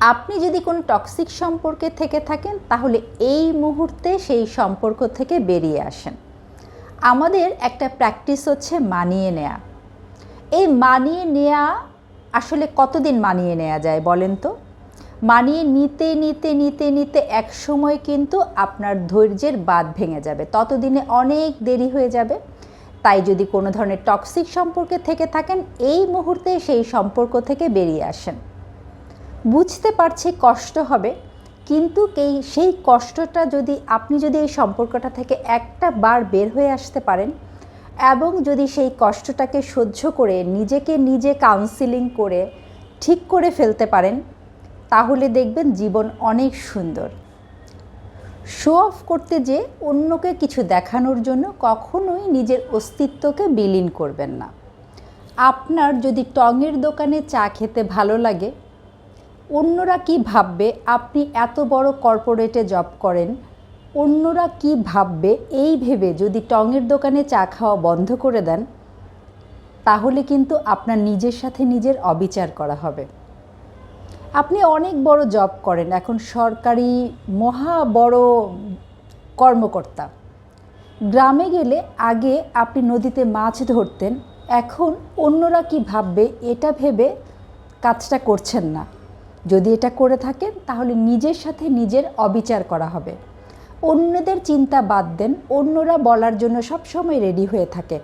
আপনি যদি কোনো টক্সিক সম্পর্কে থেকে থাকেন, তাহলে এই মুহূর্তে সেই সম্পর্ক থেকে বেরিয়ে আসেন। আমাদের একটা প্র্যাকটিস হচ্ছে মানিয়ে নেয়া। এই মানিয়ে নেয়া আসলে কতদিন মানিয়ে নেওয়া যায় বলেন তো? মানিয়ে নিতে নিতে নিতে নিতে এক সময় কিন্তু আপনার ধৈর্যের বাদ ভেঙে যাবে। ততদিনে অনেক দেরি হয়ে যাবে। তাই যদি কোনো ধরনের টক্সিক সম্পর্কে থেকে থাকেন, এই মুহূর্তে সেই সম্পর্ক থেকে বেরিয়ে আসেন। বুঝতে পারছি কষ্ট হবে, কিন্তু এই সেই কষ্টটা যদি আপনি যদি এই সম্পর্কটা থেকে একটা বার বের হয়ে আসতে পারেন এবং যদি সেই কষ্টটাকে সহ্য করে নিজেকে নিজে কাউন্সিলিং করে ঠিক করে ফেলতে পারেন, তাহলে দেখবেন জীবন অনেক সুন্দর। শো অফ করতে যে অন্যকে কিছু দেখানোর জন্য কখনোই নিজের অস্তিত্বকে বিলীন করবেন না। আপনার যদি টঙের দোকানে চা খেতে ভালো লাগে অন্যরা কি ভাববে আপনি এত বড় কর্পোরেটে জব করেন? অন্যরা কি ভাববে এই ভেবে যদি টঙের দোকানে চা খাওয়া বন্ধ করে দেন? তাহলে কিন্তু আপনার নিজের সাথে নিজের অবিচার করা হবে। আপনি অনেক বড় জব করেন, এখন সরকারি মহা বড় কর্মকর্তা। গ্রামে গেলে আগে আপনি নদীতে মাছ ধরতেন, এখন অন্যরা কি ভাববে এটা ভেবে কাজটা করছেন না। যদি এটা করে থাকেন তাহলে নিজের সাথে নিজের অবিচার করা হবে। অন্যদের চিন্তা বাদ দেন, অন্যরা বলার জন্য সবসময় রেডি হয়ে থাকে।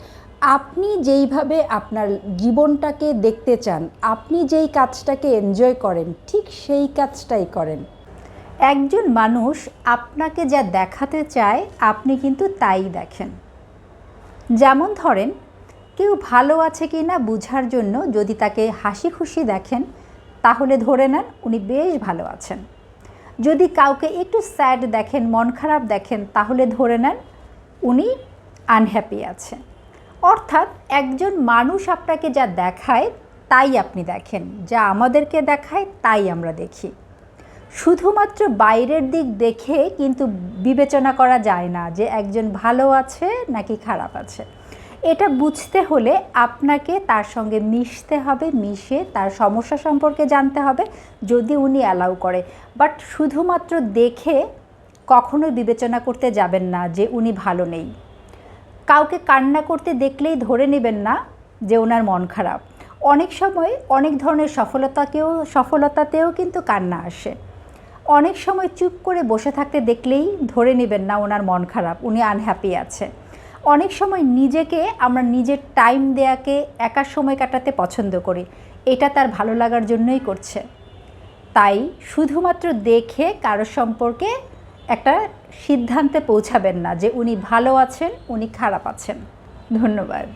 আপনি যেইভাবে আপনার জীবনটাকে দেখতে চান, আপনি যেই কাজটাকে এনজয় করেন, ঠিক সেই কাজটাই করেন। একজন মানুষ আপনাকে যা দেখাতে চায়, আপনি কিন্তু তাই দেখেন। যেমন ধরেন, কেউ ভালো আছে কি না বোঝার জন্য যদি তাকে হাসি খুশি দেখেন তাহলে ধরে নেন উনি বেশ ভালো আছেন। যদি কাউকে একটু স্যাড দেখেন, মন খারাপ দেখেন, তাহলে ধরে নেন উনি আনহ্যাপি আছেন। অর্থাৎ একজন মানুষ আপনাকে যা দেখায়, তাই আপনি দেখেন। যা আমাদেরকে দেখায়, তাই আমরা দেখি। শুধুমাত্র বাইরের দিক দেখে কিন্তু বিবেচনা করা যায় না যে একজন ভালো আছে নাকি খারাপ আছে। এটা বুঝতে হলে আপনাকে তার সঙ্গে মিশতে হবে, মিশে তার সমস্যা সম্পর্কে জানতে হবে, যদি উনি অ্যালাউ করে। বাট শুধুমাত্র দেখে কখনোই বিবেচনা করতে যাবেন না যে উনি ভালো নেই। কাউকে কান্না করতে দেখলেই ধরে নেবেন না যে ওনার মন খারাপ। অনেক সময় অনেক ধরনের সফলতাকেও, সফলতাতেও কিন্তু কান্না আসে। অনেক সময় চুপ করে বসে থাকতে দেখলেই ধরে নেবেন না ওনার মন খারাপ, উনি আনহ্যাপি আছে। অনেক সময় নিজেকে আমরা নিজের টাইম দেয়াকে একা সময় কাটাতে পছন্দ করি। এটা তার ভালো লাগার জন্যই করছে। তাই শুধুমাত্র দেখে কারও সম্পর্কে একটা সিদ্ধান্তে পৌঁছাবেন না যে উনি ভালো আছেন, উনি খারাপ আছেন। ধন্যবাদ।